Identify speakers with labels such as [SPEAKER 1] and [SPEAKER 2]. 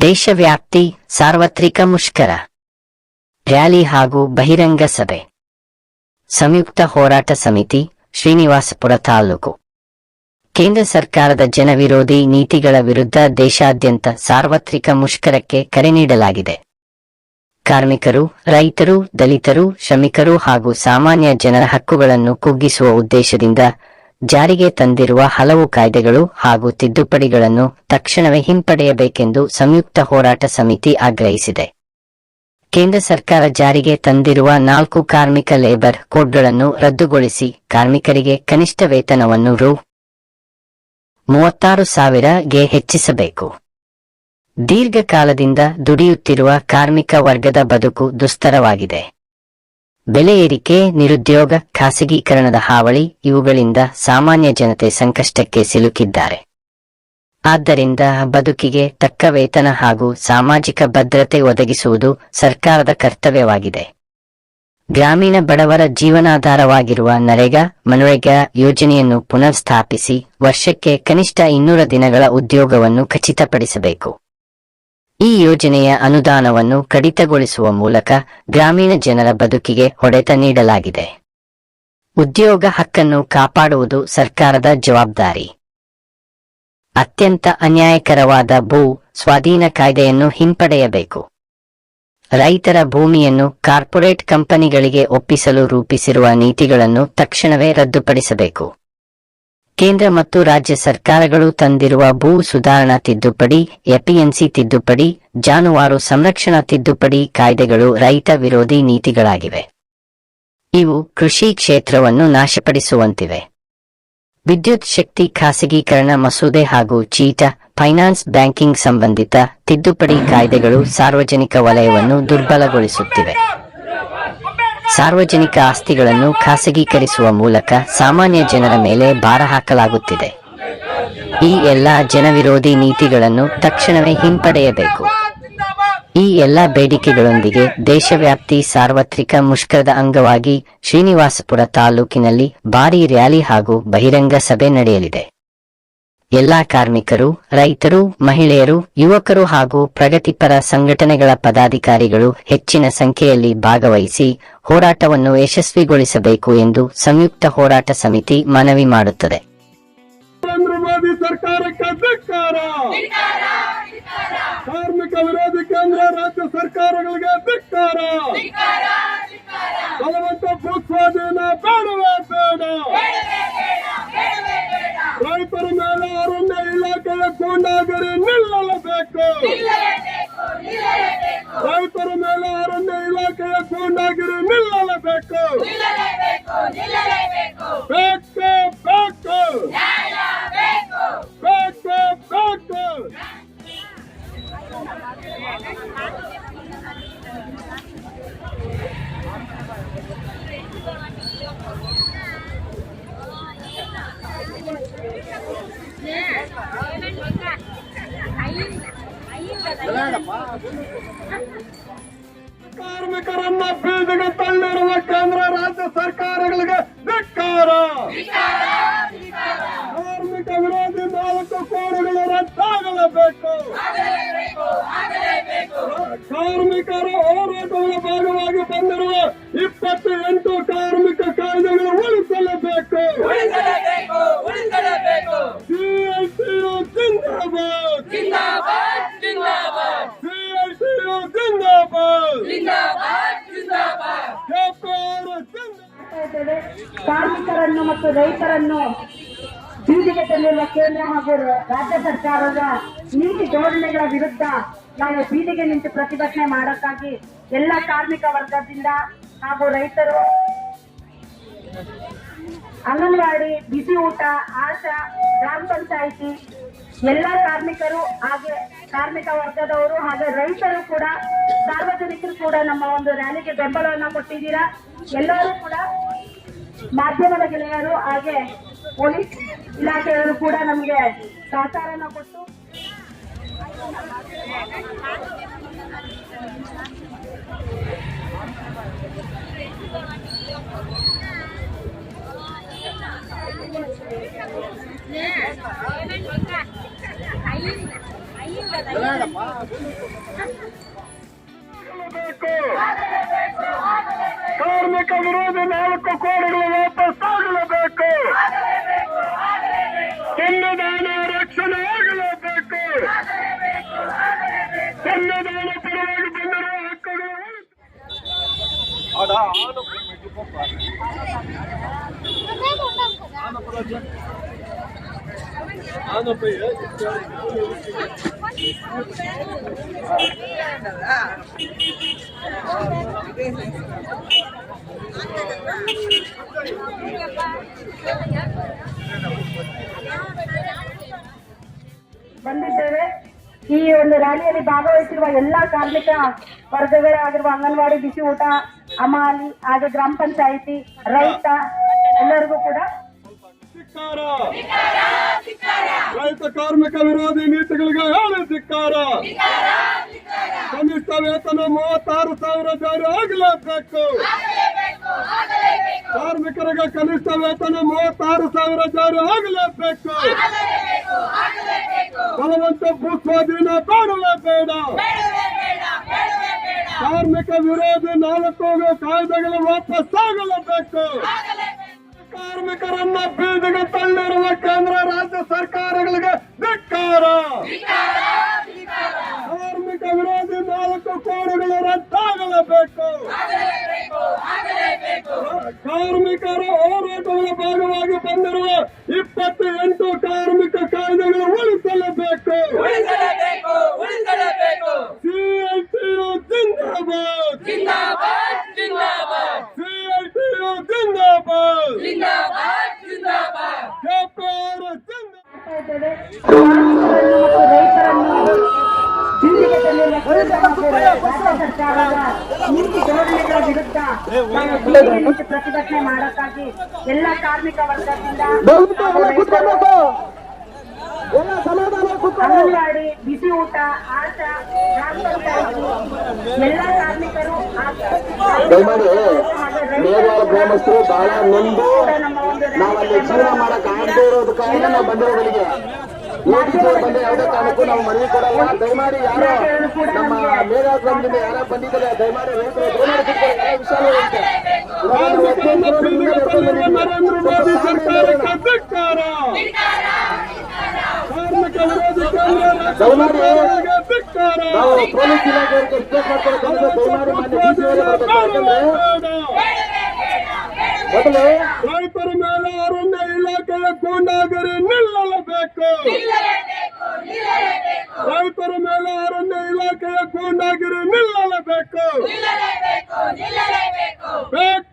[SPEAKER 1] ದೇಶವ್ಯಾಪ್ತಿ, ಸಾರ್ವತ್ರಿಕ ಮುಷ್ಕರ, ರ್ಯಾಲಿ ಹಾಗೂ ಬಹಿರಂಗ ಸಭೆ. ಸಂಯುಕ್ತ ಹೋರಾಟ ಸಮಿತಿ, ಶ್ರೀನಿವಾಸಪುರ ತಾಲೂಕು. ಕೇಂದ್ರ ಸರ್ಕಾರದ ಜನವಿರೋಧಿ ನೀತಿಗಳ ವಿರುದ್ಧ ದೇಶಾದ್ಯಂತ ಸಾರ್ವತ್ರಿಕ ಮುಷ್ಕರಕ್ಕೆ ಕರೆ ನೀಡಲಾಗಿದೆ. ಕಾರ್ಮಿಕರು, ರೈತರು, ದಲಿತರು, ಶ್ರಮಿಕರು ಹಾಗೂ ಸಾಮಾನ್ಯ ಜನರ ಹಕ್ಕುಗಳನ್ನು ಕುಗ್ಗಿಸುವ ಉದ್ದೇಶದಿಂದ ಜಾರಿಗೆ ತಂದಿರುವ ಹಲವು ಕಾಯ್ದೆಗಳು ಹಾಗೂ ತಿದ್ದುಪಡಿಗಳನ್ನು ತಕ್ಷಣವೇ ಹಿಂಪಡೆಯಬೇಕೆಂದು ಸಂಯುಕ್ತ ಹೋರಾಟ ಸಮಿತಿ ಆಗ್ರಹಿಸಿದೆ. ಕೇಂದ್ರ ಸರ್ಕಾರ ಜಾರಿಗೆ ತಂದಿರುವ ನಾಲ್ಕು ಕಾರ್ಮಿಕ ಲೇಬರ್ ಕೋಡ್ಗಳನ್ನು ರದ್ದುಗೊಳಿಸಿ ಕಾರ್ಮಿಕರಿಗೆ ಕನಿಷ್ಠ ವೇತನವನ್ನು ರು. ಮೂವತ್ತಾರು ಸಾವಿರಗೆ ಹೆಚ್ಚಿಸಬೇಕು. ದೀರ್ಘಕಾಲದಿಂದ ದುಡಿಯುತ್ತಿರುವ ಕಾರ್ಮಿಕ ವರ್ಗದ ಬದುಕು ದುಸ್ತರವಾಗಿದೆ. ಬೆಲೆ ಏರಿಕೆ, ನಿರುದ್ಯೋಗ, ಖಾಸಗೀಕರಣದ ಹಾವಳಿ ಇವುಗಳಿಂದ ಸಾಮಾನ್ಯ ಜನತೆ ಸಂಕಷ್ಟಕ್ಕೆ ಸಿಲುಕಿದ್ದಾರೆ. ಆದ್ದರಿಂದ ಬದುಕಿಗೆ ತಕ್ಕ ವೇತನ ಹಾಗೂ ಸಾಮಾಜಿಕ ಭದ್ರತೆ ಒದಗಿಸುವುದು ಸರ್ಕಾರದ ಕರ್ತವ್ಯವಾಗಿದೆ. ಗ್ರಾಮೀಣ ಬಡವರ ಜೀವನಾಧಾರವಾಗಿರುವ ನರೇಗಾ ಮನ್ರೇಗಾ ಯೋಜನೆಯನ್ನು ಪುನರ್ ಸ್ಥಾಪಿಸಿ ವರ್ಷಕ್ಕೆ ಕನಿಷ್ಠ ಇನ್ನೂರ ದಿನಗಳ ಉದ್ಯೋಗವನ್ನು ಖಚಿತಪಡಿಸಬೇಕು. ಈ ಯೋಜನೆಯ ಅನುದಾನವನ್ನು ಕಡಿತಗೊಳಿಸುವ ಮೂಲಕ ಗ್ರಾಮೀಣ ಜನರ ಬದುಕಿಗೆ ಹೊಡೆತ ನೀಡಲಾಗಿದೆ. ಉದ್ಯೋಗ ಹಕ್ಕನ್ನು ಕಾಪಾಡುವುದು ಸರ್ಕಾರದ ಜವಾಬ್ದಾರಿ. ಅತ್ಯಂತ ಅನ್ಯಾಯಕರವಾದ ಭೂ ಸ್ವಾಧೀನ ಕಾಯ್ದೆಯನ್ನು ಹಿಂಪಡೆಯಬೇಕು. ರೈತರ ಭೂಮಿಯನ್ನು ಕಾರ್ಪೊರೇಟ್ ಕಂಪನಿಗಳಿಗೆ ಒಪ್ಪಿಸಲು ರೂಪಿಸಿರುವ ನೀತಿಗಳನ್ನು ತಕ್ಷಣವೇ ರದ್ದುಪಡಿಸಬೇಕು. ಕೇಂದ್ರ ಮತ್ತು ರಾಜ್ಯ ಸರ್ಕಾರಗಳು ತಂದಿರುವ ಭೂ ಸುಧಾರಣಾ ತಿದ್ದುಪಡಿ ಎಪಿಎನ್ಸಿ ತಿದ್ದುಪಡಿ, ಜಾನುವಾರು ಸಂರಕ್ಷಣಾ ತಿದ್ದುಪಡಿ ಕಾಯ್ದೆಗಳು ರೈತ ವಿರೋಧಿ ನೀತಿಗಳಾಗಿವೆ. ಇವು ಕೃಷಿ ಕ್ಷೇತ್ರವನ್ನು ನಾಶಪಡಿಸುವಂತಿವೆ. ವಿದ್ಯುತ್ ಶಕ್ತಿ ಖಾಸಗೀಕರಣ ಮಸೂದೆ ಹಾಗೂ ಚೀಟ, ಫೈನಾನ್ಸ್ ಬ್ಯಾಂಕಿಂಗ್ ಸಂಬಂಧಿತ ತಿದ್ದುಪಡಿ ಕಾಯ್ದೆಗಳು ಸಾರ್ವಜನಿಕ ವಲಯವನ್ನು ದುರ್ಬಲಗೊಳಿಸುತ್ತಿವೆ. ಸಾರ್ವಜನಿಕ ಆಸ್ತಿಗಳನ್ನು ಖಾಸಗೀಕರಿಸುವ ಮೂಲಕ ಸಾಮಾನ್ಯ ಜನರ ಮೇಲೆ ಭಾರ ಹಾಕಲಾಗುತ್ತಿದೆ. ಈ ಎಲ್ಲ ಜನವಿರೋಧಿ ನೀತಿಗಳನ್ನು ತಕ್ಷಣವೇ ಹಿಂಪಡೆಯಬೇಕು. ಈ ಎಲ್ಲ ಬೇಡಿಕೆಗಳೊಂದಿಗೆ ದೇಶವ್ಯಾಪ್ತಿ ಸಾರ್ವತ್ರಿಕ ಮುಷ್ಕರದ ಅಂಗವಾಗಿ ಶ್ರೀನಿವಾಸಪುರ ತಾಲೂಕಿನಲ್ಲಿ ಭಾರೀ ರ್ಯಾಲಿ ಹಾಗೂ ಬಹಿರಂಗ ಸಭೆ ನಡೆಯಲಿದೆ. ಎಲ್ಲಾ ಕಾರ್ಮಿಕರು, ರೈತರು, ಮಹಿಳೆಯರು, ಯುವಕರು ಹಾಗೂ ಪ್ರಗತಿಪರ ಸಂಘಟನೆಗಳ ಪದಾಧಿಕಾರಿಗಳು ಹೆಚ್ಚಿನ ಸಂಖ್ಯೆಯಲ್ಲಿ ಭಾಗವಹಿಸಿ ಹೋರಾಟವನ್ನು ಯಶಸ್ವಿಗೊಳಿಸಬೇಕು ಎಂದು ಸಂಯುಕ್ತ ಹೋರಾಟ ಸಮಿತಿ ಮನವಿ ಮಾಡುತ್ತದೆ.
[SPEAKER 2] ನರೇಂದ್ರ ಮೋದಿ ಸರ್ಕಾರಕ್ಕೆ ಧಿಕ್ಕಾರ ಕಾರ್ಮಿಕ ವಿರೋಧಿ ಕೇಂದ್ರ ರಾಜ್ಯ ಸರ್ಕಾರಗಳಿಗೆ ಧಿಕ್ಕಾರ ಬಲವಂತ ಭೂಸ್ವಾಧೀನ ಬೇಡವೇ ಬೇಡ! ರೈತರ ಮೇಲೆ ಅರಣ್ಯ ಇಲಾಖೆಯ ಗೂಂಡಾಗರಿ ನಿಲ್ಲಲೇಬೇಕು. ರೈತರ ಮೇಲೆ ಅರಣ್ಯ ಇಲಾಖೆಯ ಗೂಂಡಾಗಿರಿ ನಿಲ್ಲಲೇಬೇಕು. ಬೇಕು ಬೇಕು. ಬೇಕು ಕಾರ್ಮಿಕರನ್ನ ಬೀದಿಗೆ ತಳ್ಳಿರುವ ಕೇಂದ್ರ ರಾಜ್ಯ ಸರ್ಕಾರಗಳಿಗೆ ಧಿಕ್ಕಾರ. ಕಾರ್ಮಿಕ ವಿರೋಧಿ ನಾಲ್ಕು ಕೋಡುಗಳು ರದ್ದಾಗಲೇಬೇಕು ಕಾರ್ಮಿಕರ ಹೋರಾಟಗಳ ಭಾಗವಾಗಿ ಬಂದಿರುವ ಇಪ್ಪತ್ತು ಎಂಟು ಕಾರ್ಮಿಕ ಕಾಯ್ದೆಗಳು ಉಳಿಸಲೇಬೇಕು. ಜಿಂದಾಬಾದ್
[SPEAKER 3] ಕಾರ್ಮಿಕರನ್ನು ಮತ್ತು ರೈತರನ್ನು ಬೀದಿಗೆ ತಂದಿರುವ ಕೇಂದ್ರ ಹಾಗೂ ರಾಜ್ಯ ಸರ್ಕಾರದ ನೀತಿ ಧೋರಣೆಗಳ ವಿರುದ್ಧ ನಾವು ಬೀದಿಗೆ ನಿಂತು ಪ್ರತಿಭಟನೆ ಮಾಡೋಕ್ಕಾಗಿ ಎಲ್ಲ ಕಾರ್ಮಿಕ ವರ್ಗದಿಂದ ಹಾಗೂ ರೈತರು ಅಂಗನವಾಡಿ ಬಿಸಿ ಊಟ ಆಶಾ ಗ್ರಾಮ ಪಂಚಾಯಿತಿ ಎಲ್ಲ ಕಾರ್ಮಿಕರು ಹಾಗೆ ಕಾರ್ಮಿಕ ವರ್ಗದವರು ಹಾಗೆ ರೈತರು ಕೂಡ, ಸಾರ್ವಜನಿಕರು ಕೂಡ ನಮ್ಮ ಒಂದು ರ್ಯಾಲಿಗೆ ಬೆಂಬಲವನ್ನು ಕೊಟ್ಟಿದ್ದೀರಾ? ಎಲ್ಲರೂ ಕೂಡ ಮಾಧ್ಯಮದ ಗೆಳೆಯರು ಹಾಗೆ ಪೊಲೀಸ್ ಇಲಾಖೆಯವರು ಕೂಡ ನಮಗೆ ಸಹಕಾರನ ಕೊಟ್ಟು.
[SPEAKER 2] ವಿರೋಧಿ ನಾಲ್ಕು ಕೋಡಿಗಳು ವಾಪಸ್ ಆಗಲೇಬೇಕು ಸಂವಿಧಾನ ರಕ್ಷಣೆ ಆಗಲೇಬೇಕು ಸಂವಿಧಾನ ಪರವಾಗಿ ಬಂದಿರುವ ಹಕ್ಕುಗಳು ಉಳಿದು-
[SPEAKER 3] ಬಂದಿದ್ದೇವೆ. ಈ ಒಂದು ರ್ಯಾಲಿಯಲ್ಲಿ ಭಾಗವಹಿಸಿರುವ ಎಲ್ಲಾ ಕಾರ್ಮಿಕ ವರ್ಗಗಳಾಗಿರುವ ಅಂಗನವಾಡಿ, ಬಿಸಿ ಊಟ ಅಮಾಲಿ ಹಾಗೆ ಗ್ರಾಮ ಪಂಚಾಯಿತಿ, ರೈತ ಎಲ್ಲರಿಗೂ ಕೂಡ
[SPEAKER 2] ರೈತ ಕಾರ್ಮಿಕ ವಿರೋಧಿ ನೀತಿಗಳಿಗೆ ಹೇಳಿ ಧಿಕ್ಕಾರ ಕನಿಷ್ಠ ವೇತನ ಮೂವತ್ತಾರು ಸಾವಿರ ಜಾರಿ ಆಗಲೇಬೇಕು. ಕಾರ್ಮಿಕರಿಗೆ ಕನಿಷ್ಠ ವೇತನ ಮೂವತ್ತಾರು ಸಾವಿರ ಜಾರಿ ಆಗಲೇಬೇಕು. ಬಲವಂತ ಭೂಸ್ವಾಧೀನ ಬೇಡವೇ ಬೇಡ. ಕಾರ್ಮಿಕ ವಿರೋಧಿ ನಾಲ್ಕು ಕಾಯ್ದೆಗಳು ವಾಪಸ್ ಆಗಲೇಬೇಕು. ಕಾರ್ಮಿಕರನ್ನ ಬೀದಿಗೆ ತಳ್ಳಿರುವ ಕೇಂದ್ರ ರಾಜ್ಯ ಸರ್ಕಾರಗಳಿಗೆ ಧಿಕ್ಕಾರ ಕಾರ್ಮಿಕ ವಿರೋಧಿ ನಾಲ್ಕು ಕೋಡಿಗಳು ರದ್ದಾಗಲೇಬೇಕು ಕಾರ್ಮಿಕರ ಹೋರಾಟಗಳ ಭಾಗವಾಗಿ ಬಂದಿರುವ ಇಪ್ಪತ್ತು ಎಂಟು ಕಾರ್ಮಿಕ ಕಾಯ್ದೆಗಳು ಉಳಿಸಲೇಬೇಕು.
[SPEAKER 4] ಉಳಿಸಲೇಬೇಕು ಉಳಿಸಲೇಬೇಕು.
[SPEAKER 2] ಸಿಐಟಿಯು ಜಿಂದಾಬಾದ್.
[SPEAKER 4] ಜಿಂದಾಬಾದ್ ಜಿಂದಾಬಾದ್.
[SPEAKER 2] ಸಿಐಟಿಯು ಜಿಂದಾಬಾದ್.
[SPEAKER 4] ಜಿಂದಾಬಾದ್ ಜಿಂದಾಬಾದ್.
[SPEAKER 2] ಕೆಪಿಆರ್ ಜಿಂದಾಬಾದ್.
[SPEAKER 3] ಪ್ರತಿಭಟನೆ ಮಾಡಕ್ಕಾಗಿ ಎಲ್ಲ ಕಾರ್ಮಿಕ ವರ್ಗದಿಂದ ಅಂಗನವಾಡಿ ಬಿಸಿ ಊಟ ಆಟ ಗ್ರಾಮ ಪಂಚಾಯಿತಿ ಎಲ್ಲ ಕಾರ್ಮಿಕರು
[SPEAKER 5] ಗ್ರಾಮಸ್ಥರು ಬಹಳ ನೊಂದು ನಾವು ಅಲ್ಲಿ ಜೀವನ ಮಾಡಕ್ ಆಗದೆ ಇರೋದು ಕಾರಣ ನಾವು ಬಂದಿರೋಗಳಿಗೆ ಯಾವುದೇ ಕಾರಣಕ್ಕೂ ನಾವು ಮನವಿ ಕೊಡಲ್ಲ. ದಯಮಾಡಿ ಯಾರೋ ನಮ್ಮ ಮೇಘಾ ಗ್ರಾಮದಿಂದ ಯಾರೋ ಬಂದಿದ್ದಾರೆ ದಯಮಾಡಿ ರೈತರು ದಯಮಾಡಿ
[SPEAKER 2] ನರೇಂದ್ರ ಮೋದಿ ಸರ್ಕಾರಕ್ಕೆ ಧಿಕ್ಕಾರ ಕಾರ್ಮಿಕ ವಿರೋಧಿ ಕೇಂದ್ರ ಧಿಕ್ಕಾರ
[SPEAKER 5] ನಾವು ಪೊಲೀಸ್ ಮೊದಲು
[SPEAKER 2] ರೈತರ ಮೇಲೆ ಅರಣ್ಯ ಇಲಾಖೆಯ ಗೂಂಡಾಗಿರಿ ನಿಲ್ಲಲೇಬೇಕು. ರೈತರ ಮೇಲೆ ಅರಣ್ಯ ಇಲಾಖೆಯ ಗೂಂಡಾಗಿರಿ ನಿಲ್ಲಲೇಬೇಕು. ಬೇಕು